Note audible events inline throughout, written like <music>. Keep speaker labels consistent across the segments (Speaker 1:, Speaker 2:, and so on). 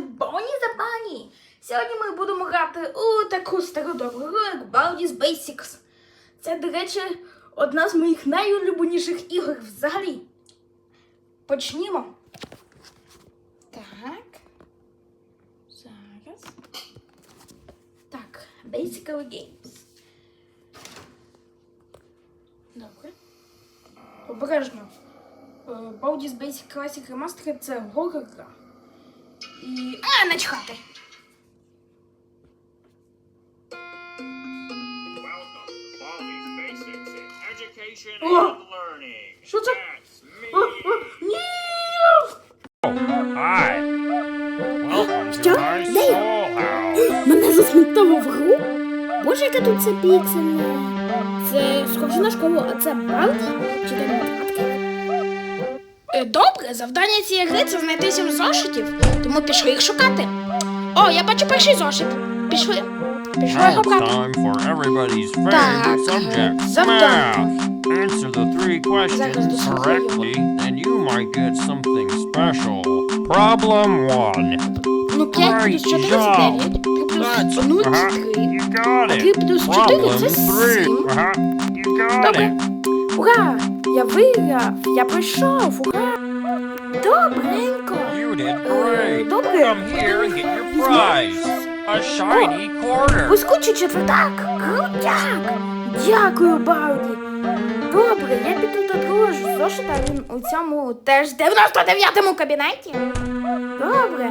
Speaker 1: Боні за Бані. Сьогодні ми будемо грати у таку стару добру гру, як Baldi's Basics. Це, до речі, одна з моїх найулюбленіших ігор взагалі. Почнімо. Так. Зараз. Так, Basically Games. Добре. Обережно. Е, Baldi's Basic Classic Remastered це горор гра. І. А, начхати! Oh.
Speaker 2: and Learning.
Speaker 1: Що це? О, о, ні! Що? Де я? Мене засмутило в гру? Боже, яке тут це піксельне. Це схоже на школу, а це Балді? Чи де математики? Е, Добре, завдання цієї гри це знайти сім зошитів, тому пішли їх шукати. О, я бачу перший зошит. Пішли. Пішли
Speaker 3: for everybody's
Speaker 1: Так, завдання.
Speaker 3: Answer the three questions correctly, and you might get something special. Problem one.
Speaker 1: Ну, 5 плюс 4 це 9. 3 плюс
Speaker 3: That's-
Speaker 1: 0
Speaker 3: uh-huh.
Speaker 1: це 3.
Speaker 3: You got it.
Speaker 1: плюс чотири це
Speaker 3: three. Uh-huh. You got
Speaker 1: Добре.
Speaker 3: it.
Speaker 1: Ура! Я виграв! Я пройшов! Ура! Добренько!
Speaker 3: You did
Speaker 1: Е,
Speaker 3: great.
Speaker 1: Добре.
Speaker 3: Come here and get your prize. A shiny quarter.
Speaker 1: Блискучий четвертак! Крутяк! Дякую, Бауді! Добре, я піду до другого ж зошита, він у цьому теж 99-му кабінеті. Добре.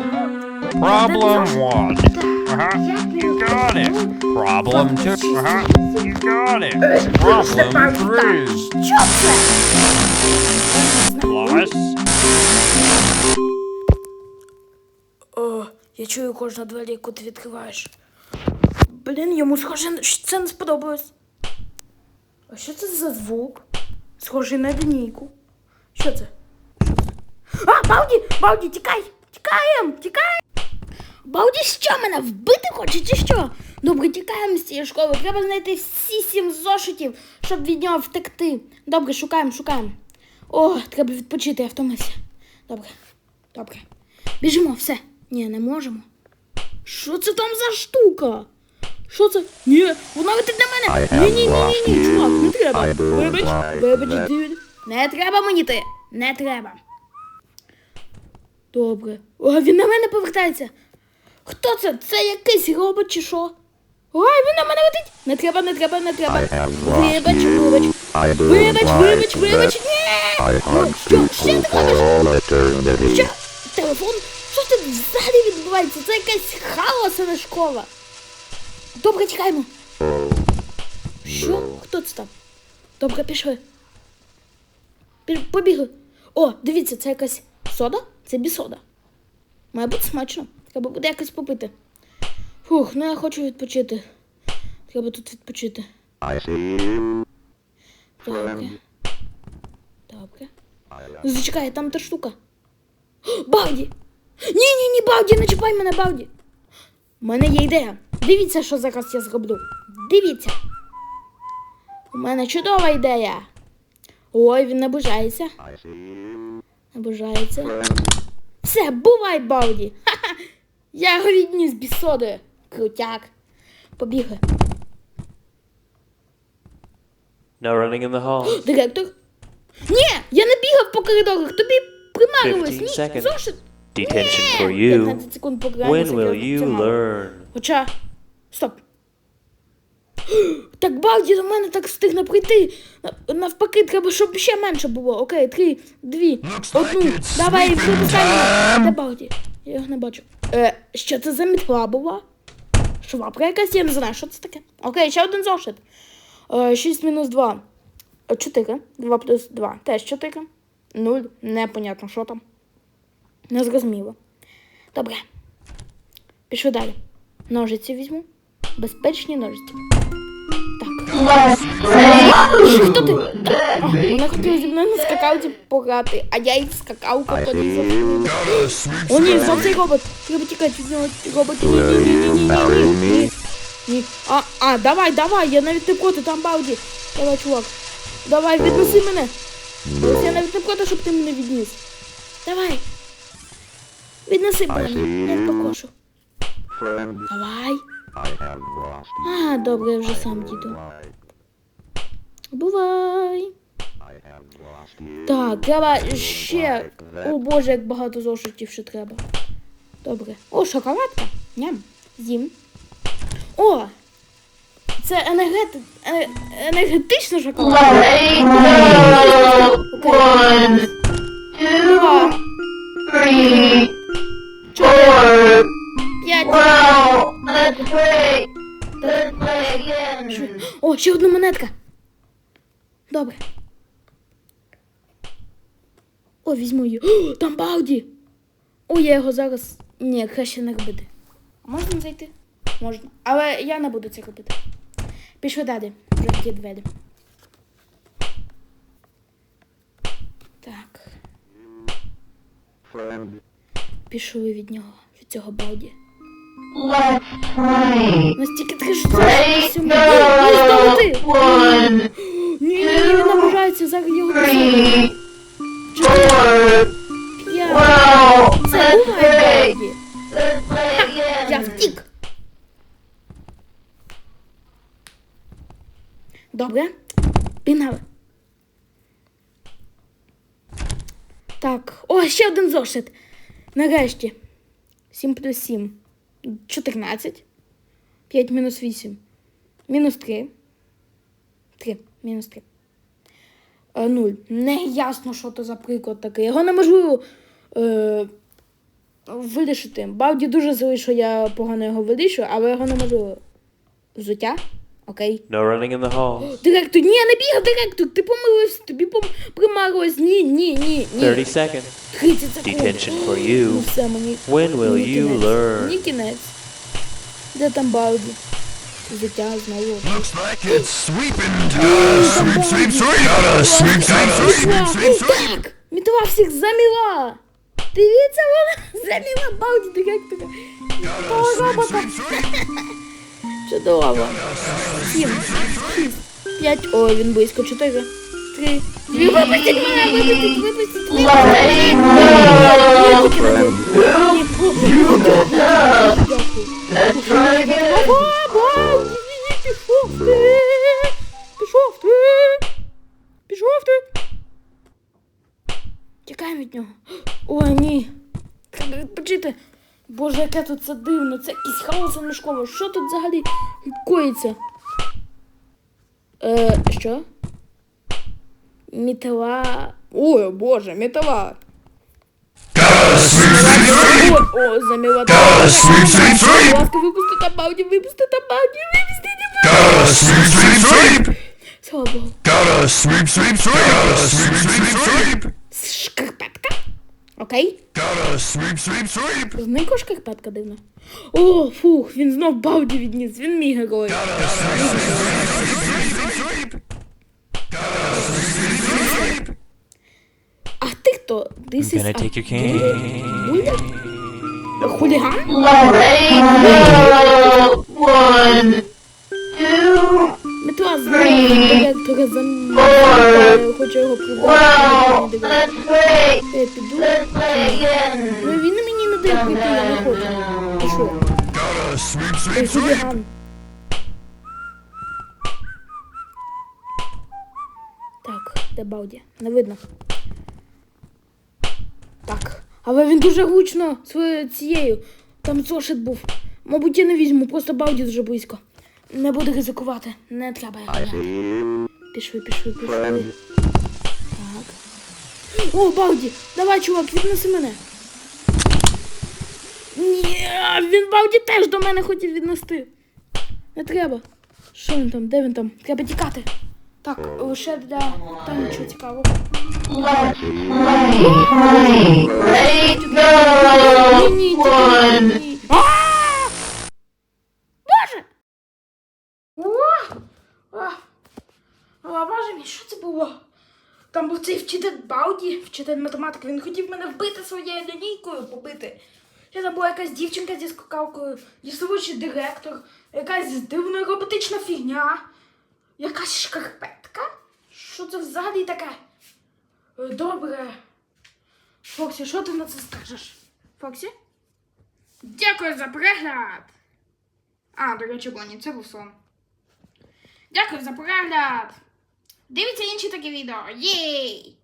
Speaker 3: Problem one. Uh-huh.
Speaker 1: Я
Speaker 3: You
Speaker 1: піду
Speaker 3: got
Speaker 1: до
Speaker 3: it.
Speaker 1: другого.
Speaker 3: Problem two. Uh-huh. You got it. Problem three.
Speaker 1: Що це?
Speaker 3: Plus.
Speaker 1: О, я чую кожну двері, яку ти відкриваєш. Блін, йому схоже, що це не сподобалось. А що це за звук? Схожий на лінійку. Що це? Що це? А, Бауді! Бауді, тікай! Тікаєм! Тікаєм! Бауді, що мене вбити хоче, чи що? Добре, тікаємо з цієї школи. Треба знайти всі сім зошитів, щоб від нього втекти. Добре, шукаємо, шукаємо. О, треба відпочити, я втомився. Добре, добре. Біжимо, все. Ні, не можемо. Що це там за штука? Що це? Ні, вона летить на мене. Ні, ні, ні, ні, ні, чувак, не треба. Вибач, вибач, дід. Не треба мені ти. Не треба. Добре. О, він на мене повертається. Хто це? Це якийсь робот чи що? Ой, він на мене летить. Не треба, не треба, не треба. Вибач, вибач. Вибач, вибач, вибач. Ні. Ну, що, що ти робиш? Що? Телефон? Що ж тут взагалі відбувається? Це якась хаос, а не школа. Добре, тікаємо. Що? Хто це там? Добре, пішли. Побігли. О, дивіться, це якась сода? Це бісода. Має бути смачно. Треба буде якось попити. Фух, ну я хочу відпочити. Треба тут відпочити. Добре. Добре. Ну, Зачекай, там та штука. <gasps> Бауді! Ні, ні, Бауді, не чіпай мене, Бауді. У мене є ідея. Дивіться, що зараз я зроблю. Дивіться. У мене чудова ідея. Ой, він наближається. Наближається. Все, бувай, Бауді. Я його відніс бісодою. Крутяк. Побігли.
Speaker 4: No running in the halls. <gasps>
Speaker 1: Директор. Ні, я не бігав по коридорах, тобі примарилось.
Speaker 4: 15
Speaker 1: Ні,
Speaker 4: seconds.
Speaker 1: зошит.
Speaker 4: Detention for you.
Speaker 1: 15 секунд пограємося.
Speaker 4: When will you learn?
Speaker 1: Хоча. Стоп. <gasps> Так Балді до мене так встигне прийти. Навпаки, треба, щоб ще менше було. Окей, три, дві, одну. Давай, випускай. Де Балді? Я його не бачу. Е, що це за мітла була? Швабра якась, я не знаю, що це таке. Окей, ще один зошит. Е, 6 мінус 2. 4. 2 плюс 2. Теж 4. 0. Непонятно, що там. Не зрозуміло. Добре. Пішли далі. Ножиці візьму. Безпечні ножиці. Так. Хто ти? Вона хотіла зі мною на скакалці пограти, а я їй скакалку тоді заснув. О, ні, знов цей робот. Треба тікати від нього. Робот. Ні, ні, ні, ні, ні, ні, ні, ні. Ні. А, а, давай, давай, я навіть не проти, там Балді. Давай, чувак. Давай, віднеси мене. Ось я навіть не проти, щоб ти мене відніс. Давай. Віднеси мені, я покошу. Давай. А, добре, я вже сам діду. Бувай. Так, треба ще. О боже, як багато зошитів ще треба. Добре. О, шоколадка. Ням. З'їм. О! Це енергети... е- енергетична шоколадка. Окей. Два. Чотири. П'ять. Швидко. О, ще одна монетка. Добре. О, візьму її. О, там Бауді. О, я його зараз. Ні, краще не робити. Можна зайти? Можна. Але я не буду це робити. Пішли далі. Вже двері. Так. Пішли від нього, від цього Бауді.
Speaker 5: Let's play.
Speaker 1: Настільки ти що це всьому. Ні, ображається, зараз його
Speaker 5: three,
Speaker 1: Чотири,
Speaker 5: four.
Speaker 1: п'ять.
Speaker 5: Wow,
Speaker 1: Це
Speaker 5: let's
Speaker 1: буває
Speaker 5: play.
Speaker 1: Бауді.
Speaker 5: Let's play
Speaker 1: Я
Speaker 5: again.
Speaker 1: втік. Добре. Пігнали. Так. О, ще один зошит. Нарешті. 7 плюс 7. 14. 5 мінус 8. Мінус 3. 3. Мінус 3. 0. Не ясно, що то за приклад такий. Його неможливо е, вирішити. Бауді дуже злий, що я погано його вирішую, але його неможливо. Взуття? Окей.
Speaker 4: No running in the halls. <gasps>
Speaker 1: Директор, ні, не бігав, директор, ти помилився, тобі пом... примарилось. Ні, ні, ні, ні.
Speaker 4: 30 seconds.
Speaker 1: 30 секунд.
Speaker 4: Detention for you.
Speaker 1: Ну все, мені...
Speaker 4: When will
Speaker 1: мені
Speaker 4: you
Speaker 1: кінець.
Speaker 4: learn?
Speaker 1: Мені кінець. Де там Бауді? Взуття знову.
Speaker 6: Looks like it's sweeping time. Sweep, sweep, sweep. Gotta sweep, sweep, sweep, sweep, sweep.
Speaker 1: Так, мітла всіх заміла. Дивіться, вона заміла Бауді директора. Того робота. Чудово. Сім, шість, п'ять, о, він близько, чотири, три, дві, випустіть мене, випустіть, випустіть, випустіть. Ні, тільки не Ти, пішов ти, пішов ти. Тікаємо від нього. О, ні. Треба відпочити. Боже, яке тут це дивно. Це якийсь хаос а не школа. Що тут взагалі коїться? Е, що? Мітала. Ой, боже, мітала. О, заміла. Будь ласка, випусти там Бауді, випусти там Бауді, випусти
Speaker 6: Gotta sweep, sweep, sweep.
Speaker 1: Слава Богу.
Speaker 6: Gotta sweep, sweep, sweep. Gotta sweep, sweep, sweep.
Speaker 1: Шкарпетка. Окей.
Speaker 6: Gotta sweep, sweep, sweep.
Speaker 1: Зникла шкарпетка дивно. О, фух, він знов Бауді відніс, він мій герой. А ти хто? This is
Speaker 4: Gonna
Speaker 1: a
Speaker 4: take your cane.
Speaker 1: Бульдер? Хуліган?
Speaker 5: One,
Speaker 1: хоче його
Speaker 5: play.
Speaker 1: Я піду.
Speaker 5: Let's.
Speaker 1: Ну він мені не дає прийти, я не хочу. Ти що? Ти
Speaker 6: sweep, sweep.
Speaker 1: Так, де Бауді? Не видно. Так. Але він дуже гучно своєю цією. Там зошит був. Мабуть, я не візьму, просто Бауді дуже близько. Не буду ризикувати. Не треба Пішли, пішли, пішли. Так. О, Бауді! Давай, чувак, віднеси мене. Ні, він Бауді теж до мене хотів віднести. Не треба. Що він там? Де він там? Треба тікати. Так, лише для там нічого цікавого. Ні, ні, ні, ні. А! Боже! О! А! А, боже мій, що це було? Там був цей вчитель Бауді, вчитель математики. Він хотів мене вбити своєю лінійкою побити. Ще там була якась дівчинка зі скакалкою, лісовичий директор, якась дивна роботична фігня, якась шкарпетка. Що це взагалі таке? Е, Добре. Фоксі, що ти на це скажеш? Фоксі? Дякую за перегляд! А, до речі, Бонні, це був сон. Дякую за перегляд! Дивіться інші такі відео. Єй!